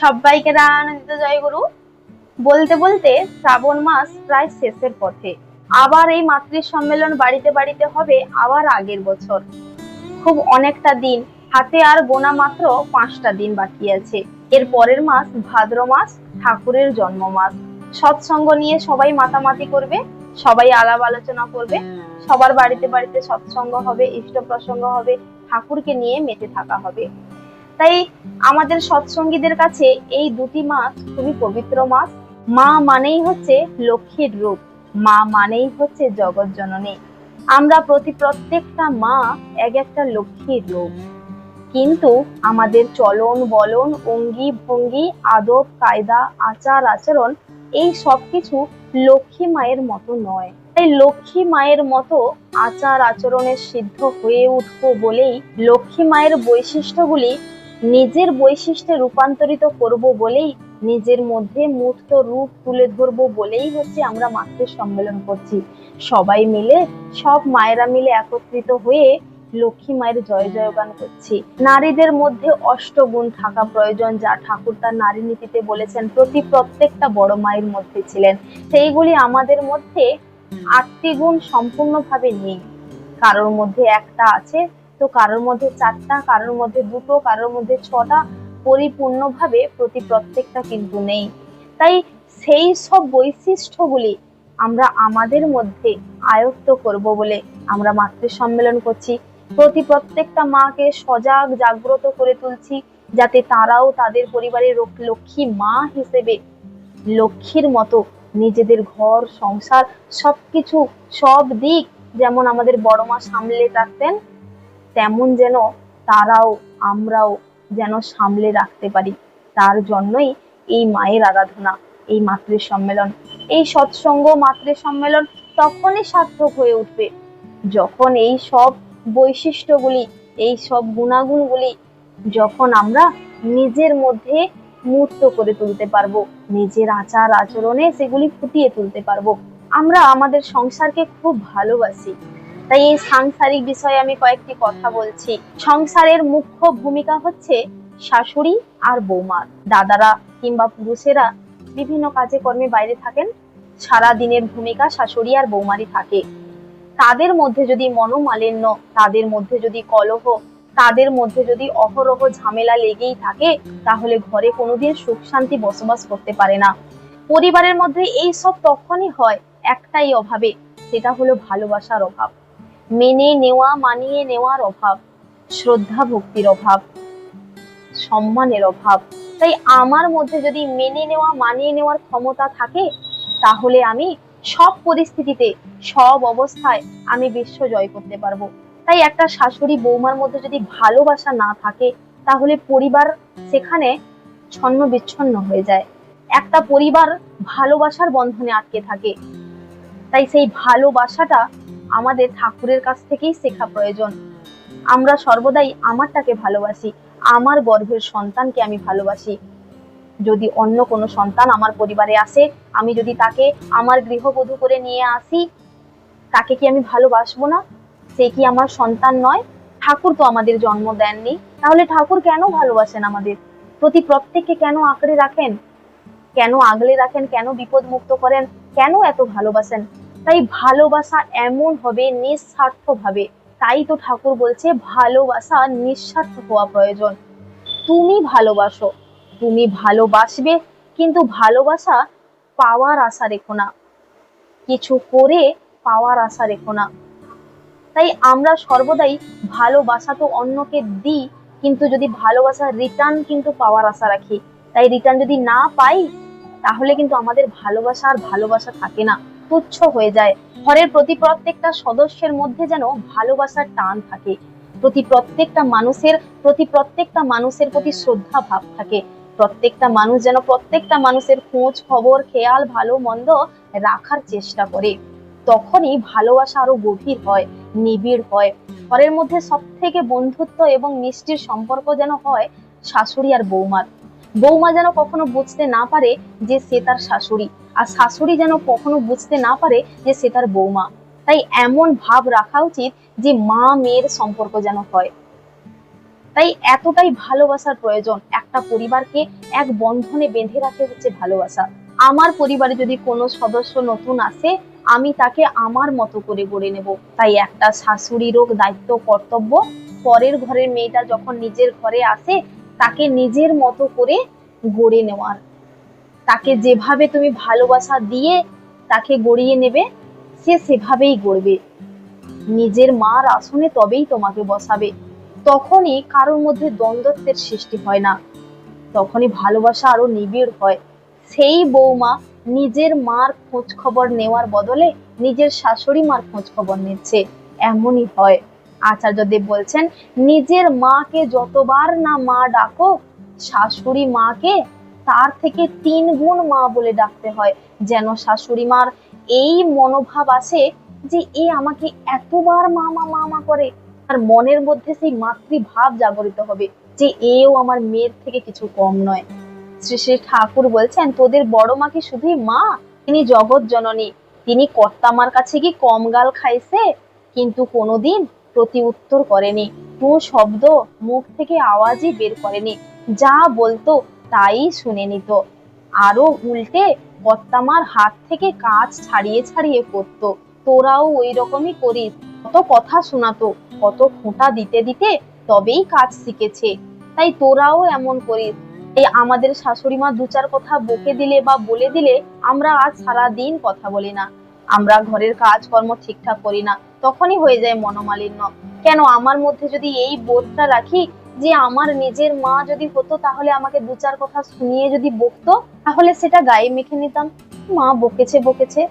সবাইকে আনন্দিত জয়গুরু বলতে বলতে শ্রাবণ মাস প্রায় শেষের পথে। আবার এই মাতৃ সম্মেলন বাড়িতে বাড়িতে হবে আবার আগের বছর। খুব অনেকটা দিন, হাতে আর গোনা মাত্র পাঁচটা দিন বাকি আছে। এর পরের মাস ভাদ্র মাস, ঠাকুরের জন্ম মাস সৎসঙ্গ নিয়ে সবাই মাতামাতি করবে, সবাই আলাপ আলোচনা করবে, সবার বাড়িতে বাড়িতে সৎসঙ্গ হবে, ইষ্ট প্রসঙ্গ হবে, ঠাকুরকে নিয়ে মেতে থাকা হবে। তাই আমাদের সৎসঙ্গীদের কাছে এই দুটি মাস খুবই পবিত্র মাস। মা মানেই হচ্ছে লক্ষ্মীর রূপ, মা মানেই হচ্ছে জগৎ জননী। আমরা প্রতি প্রত্যেকটা মা এক একটা লক্ষ্মীর রূপ। কিন্তু আমাদের চলন, বলন, অঙ্গি ভঙ্গি, আদব, কায়দা, আচার, আচরণ এই সবকিছু লক্ষ্মী মায়ের মতো নয়। তাই লক্ষ্মী মায়ের মতো আচার আচরণের সিদ্ধ হয়ে উঠবো বলেই লক্ষ্মী মায়ের বৈশিষ্ট্যগুলি নিজের বৈশিষ্ট্যে রূপান্তরিত করব বলেই নিজের মধ্যে মূর্ত রূপ তুলে ধরবো বলেই হচ্ছে আমরা মাতৃ সম্মেলন করছি। সবাই মিলে, সব মায়েরা মিলে একত্রিত হয়ে লক্ষ্মী মায়ের জয় জয়গান করছি। নারীদের মধ্যে অষ্টগুণ থাকা প্রয়োজন যা ঠাকুর তার নারী নীতিতে বলেছেন, প্রতি প্রত্যেকটা বড় মায়ের মধ্যে ছিলেন। সেইগুলি আমাদের মধ্যে আটটি গুণ সম্পূর্ণভাবে নেই। কারোর মধ্যে একটা আছে তো কারোর মধ্যে চারটা, কারোর মধ্যে দুটো, কারোর মধ্যে ছটা পরিপূর্ণভাবে প্রতি প্রত্যেকটা কিন্তু নেই। তাই সেই সব বৈশিষ্ট্যগুলি আমরা আমাদের মধ্যে আয়ত্ত করব বলে আমরা মাতৃ সম্মেলন করছি। প্রতি প্রত্যেকটা মাকে সজাগ, জাগ্রত করে তুলছি যাতে তারাও তাদের পরিবারের লক্ষ্মী মা হিসেবে লক্ষ্মীর মতো নিজেদের ঘর, সংসার, সবকিছু সব দিক যেমন আমাদের বড় মা সামলে রাখতেন তেমন যেন তারাও, আমরাও যেন সামলে রাখতে পারি। তার জন্যই এই মায়ের আরাধনা, এই মাতৃ সম্মেলন এই সৎসঙ্গ মাতৃ সম্মেলন তখনই সার্থক হয়ে উঠবে। যখন এই সব বৈশিষ্ট্যগুলি, এই সব গুণাগুণগুলি যখন আমরা নিজের মধ্যে মূর্ত করে তুলতে পারব, নিজের আচার আচরণে সেগুলি ফুটিয়ে তুলতে পারব, আমরা আমাদের সংসারকে খুব ভালোবাসি। তাই এই সাংসারিক বিষয়ে আমি কয়েকটি কথা বলছি। সংসারের মুখ্য ভূমিকা হচ্ছে শাশুড়ি আর বৌমার দাদারা কিংবা পুরুষেরা বিভিন্ন কাজে কর্মে বাইরে থাকেন সারা দিনের ভূমিকা শাশুড়ি আর বৌমারই থাকে। তাদের মধ্যে যদি মনোমালিন্য তাদের মধ্যে যদি কলহ তাদের মধ্যে যদি অহরহ ঝামেলা লেগেই থাকে তাহলে ঘরে কোনোদিন সুখ শান্তি বসবাস করতে পারে না। পরিবারের মধ্যে এই সব তখনই হয় একটাই অভাবে সেটা হলো ভালোবাসার অভাব। মেনে নেওয়া, মানিয়ে নেওয়ার অভাব, শ্রদ্ধা ভক্তির অভাব, সম্মানের অভাব। তাই আমার মধ্যে যদি মেনে নেওয়া, মানিয়ে নেওয়ার ক্ষমতা থাকে, তাহলে আমি সব পরিস্থিতিতে, সব অবস্থায় আমি বিশ্ব জয় করতে পারব। তাই একটা শাশুড়ি বৌমার মধ্যে যদি ভালোবাসা না থাকে, তাহলে পরিবার সেখানে ছন্ন বিচ্ছন্ন হয়ে যায়। একটা পরিবার ভালোবাসার বন্ধনে আটকে থাকে। তাই সেই ভালোবাসাটা আমাদের ঠাকুরের কাছ থেকেই শেখা প্রয়োজন। আমরা সর্বদাই আমারটাকে ভালোবাসি, আমার গর্ভের সন্তানকে আমি ভালোবাসি। যদি অন্য কোনো সন্তান আমার পরিবারে আসে, আমি যদি তাকে আমার গৃহবধূ করে নিয়ে আসি, তাকে কি আমি ভালোবাসবো না? সে কি আমার সন্তান নয়? ঠাকুর তো আমাদের জন্ম দেননি। তাহলে ঠাকুর কেন ভালোবাসেন আমাদের? প্রতি প্রত্যেককে কেন আঁকড়ে রাখেন? কেন আগলে রাখেন? কেন বিপদ মুক্ত করেন? কেন এত ভালোবাসেন? তাই ভালোবাসা এমন হবে নিঃস্বার্থ ভাবে তাই তো ঠাকুর বলছে ভালোবাসা নিঃস্বার্থ হওয়া প্রয়োজন। তুমি ভালোবাসো, তুমি ভালোবাসবে, কিন্তু ভালোবাসা পাওয়ার আশা রেখো না। কিছু করে পাওয়ার আশা রেখো না। তাই আমরা সর্বদাই ভালোবাসা তো অন্যকে দিই, কিন্তু যদি ভালোবাসা রিটার্ন কিন্তু পাওয়ার আশা রাখি। তাই রিটার্ন যদি না পাই, তাহলে কিন্তু আমাদের ভালোবাসা আর ভালোবাসা থাকে না। তুচ্ছ হয়ে যায়। ঘরের প্রতি প্রত্যেকটা সদস্যের মধ্যে যেন ভালোবাসার টান থাকে। প্রতি প্রত্যেকটা মানুষের, প্রতি প্রত্যেকটা মানুষের প্রতি শ্রদ্ধা ভাব থাকে। প্রত্যেকটা মানুষ যেন প্রত্যেকটা মানুষের খোঁজ, খবর, খেয়াল, ভালো, মন্দ রাখার চেষ্টা করে। তখনই ভালোবাসা আরও গভীর হয়, নিবিড় হয়। ঘরের মধ্যে সব থেকে বন্ধুত্ব এবং মিষ্টির সম্পর্ক যেন হয় শাশুড়ি আর বৌমার। বৌমা যেন কখনো বুঝতে না পারে যে সে তার শাশুড়ি। আর শাশুড়ি যেন কখনো বুঝতে না পারে যে সে তার বৌমা। তাই এমন ভাব রাখা উচিত যে মা মেয়ের সম্পর্ক যেন হয়। তাই এতটাই ভালোবাসার প্রয়োজন একটা পরিবারকে এক বন্ধনে বেঁধে রাখে হচ্ছে ভালোবাসা। আমার পরিবারে যদি কোনো সদস্য নতুন আসে, আমি তাকে আমার মতো করে গড়ে নেব। তাই একটা শাশুড়িরও দায়িত্ব কর্তব্য। পরের ঘরের মেয়েটা যখন নিজের ঘরে আসে, তাকে নিজের মতো করে গড়ে নেওয়ার। তাকে যেভাবে তুমি ভালোবাসা দিয়ে তাকে গড়িয়ে নেবে, সে সেভাবেই গড়বে। নিজের মার আসনে তবেই তোমাকে বসাবে। তখনই কারোর মধ্যে দ্বন্দ্বত্বের সৃষ্টি হয় না। তখনই ভালোবাসা আরও নিবিড় হয়। সেই বৌমা নিজের মার খোঁজ খবর নেওয়ার বদলে নিজের শাশুড়ি মার খোঁজ খবর নিচ্ছে। এমনই হয়। আচার্যদেব বলছেন, নিজের মাকে যতবার না মা ডাকো, শাশুড়ি মাকে তার থেকে তিন গুণ মা বলে ডাকতে হয়। যেন শাশুড়ি মার এই মনোভাব আসে যে এ আমাকে এতবার মামা মামা করে। আর মনের মধ্যে সেই মাতৃভাব জাগরিত হবে যে এও আমার মেয়ের থেকে কিছু কম নয়। শ্রী শ্রী ঠাকুর বলছেন, তোদের বড় মা কি শুধুই মা? তিনি জগৎ জননী। তিনি কর্তামার কাছে কি কম গাল খাইছে? কিন্তু কোনোদিন প্রতি উত্তর করেনি। টু শব্দ মুখ থেকে আওয়াজই বের করেনি। যা বলতো তাই শুনে নিত। আরও উল্টে কর্তামার হাত থেকে কাজ ছাড়িয়ে ছাড়িয়ে পড়তো। তোরাও ওই রকমই করিস, কত কথা শোনাতো, কত খোঁটা দিতে দিতে তবেই কাজ শিখেছে। তাই তোরাও এমন করিস। এই আমাদের শাশুড়ি মা দু চার কথা বকে দিলে বা বলে দিলে আমরা আজ সারা দিন কথা বলি না। আমরা ঘরের কাজকর্ম ঠিকঠাক করি না। তখনই হয়ে যায় মনোমালিন্য। কেন আমার মধ্যে যদি এই বোধটা রাখি যে আমার নিজের মা যদি হতো, তাহলে আমাকে দু চার কথা শুনিয়ে যদি বকতো, তাহলে সেটা গায়ে মেখে নিতাম। মা বকেছে বকেছে।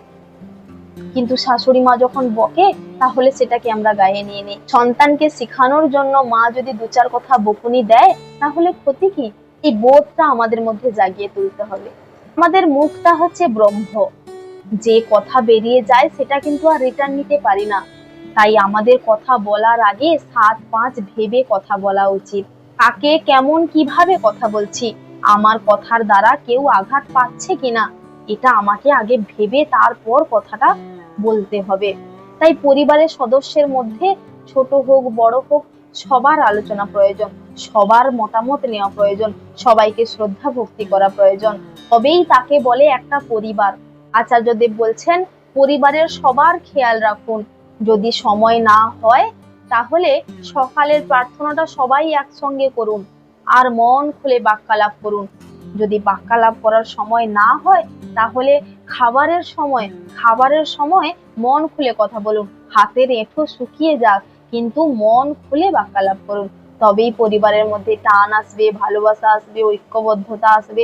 কিন্তু শাশুড়ি মা যখন বকে, তাহলে সেটাকে আমরা গায়ে নিয়ে নিই। সন্তানকে শেখানোর জন্য মা যদি দু চার কথা বকুনি দেয়, তাহলে ক্ষতি কি? এই বোধটা আমাদের মধ্যে জাগিয়ে তুলতে হবে। আমাদের মুখটা হচ্ছে ব্রহ্ম। যে কথা বেরিয়ে যায়, সেটা কিন্তু আর রিটার্ন নিতে পারি না। তাই আমাদের কথা বলার আগে সাত পাঁচ ভেবে কথা বলা উচিত। কাকে কেমন কীভাবে কথা বলছি? আমার কথার দ্বারা কেউ আঘাত পাচ্ছে কিনা? এটা আমাকে আগে ভেবে তারপর কথাটা বলতে হবে। তাই পরিবারের সদস্যের মধ্যে ছোট হোক বড় হোক সবার আলোচনা প্রয়োজন সবার মতামত নেওয়া প্রয়োজন সবাইকে শ্রদ্ধা ভক্তি করা প্রয়োজন। তবেই তাকে বলে একটা পরিবার। আচার্যদেব বলছেন পরিবারের সবার খেয়াল রাখুন। যদি সময় না হয়, তাহলে সকালের প্রার্থনাটা সবাই একসঙ্গে করুন আর মন খুলে বাক্যালাপ করুন। যদি বাক্যালাপ করার সময় না হয়, তাহলে খাবারের সময় খাবারের সময় মন খুলে কথা বলুন। হাতের এঁঠো শুকিয়ে যাক, কিন্তু মন খুলে বাক্যালাপ করুন। তবেই পরিবারের মধ্যে টান আসবে, ভালোবাসা আসবে, ঐক্যবদ্ধতা আসবে।